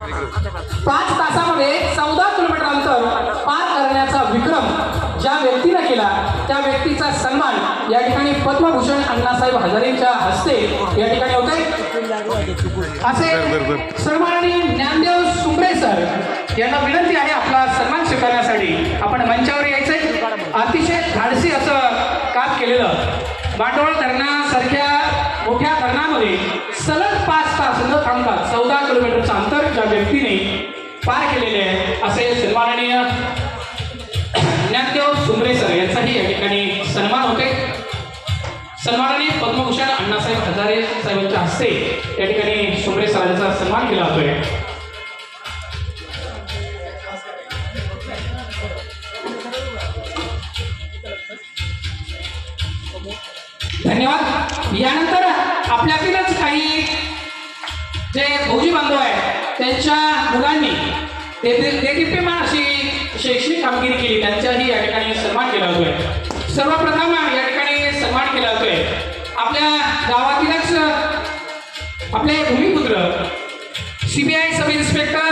पाच तासामध्ये चौदा किलोमीटर अंतर पार करण्याचा विक्रम ज्या व्यक्तीने केला त्या व्यक्तीचा सन्मान या ठिकाणी पद्मभूषण अण्णासाहेब हजारेंच्या हस्ते या ठिकाणी होते असे सन्माननीय ज्ञानदेव सुंबरे सर यांना विनंती आहे आपला सन्मान स्वीकारण्यासाठी. आपण मंचावर यायचंय. अतिशय धाडसी असं काम केलेलं. बांडोळ धरणासारख्या मोठ्या धरणामध्ये सलग पाच तास न थांबता चौदा किलोमीटरचं अंतर ज्या व्यक्तीने पार केलेले आहे असे सन्माननीय ज्ञानदेव सुमरे सर यांचाही या ठिकाणी सन्मान होते सन्माननीय पद्मभूषण अण्णासाहेब हजारे साहेबांच्या हस्ते या ठिकाणी सुमरे सरांचा सन्मान केला जातोय. धन्यवाद. यानंतर आपल्यातीलच काही जे भौजी बांधव आहेत त्यांच्या मुलांनी ते देदीप्यमान अशी शैक्षणिक कामगिरी केली. त्यांचाही या ठिकाणी सन्मान केला जातोय. सर्वप्रथम या ठिकाणी सन्मान केला जातोय. आपल्या गावातीलच आपले भूमिपुत्र सीबीआय सब इन्स्पेक्टर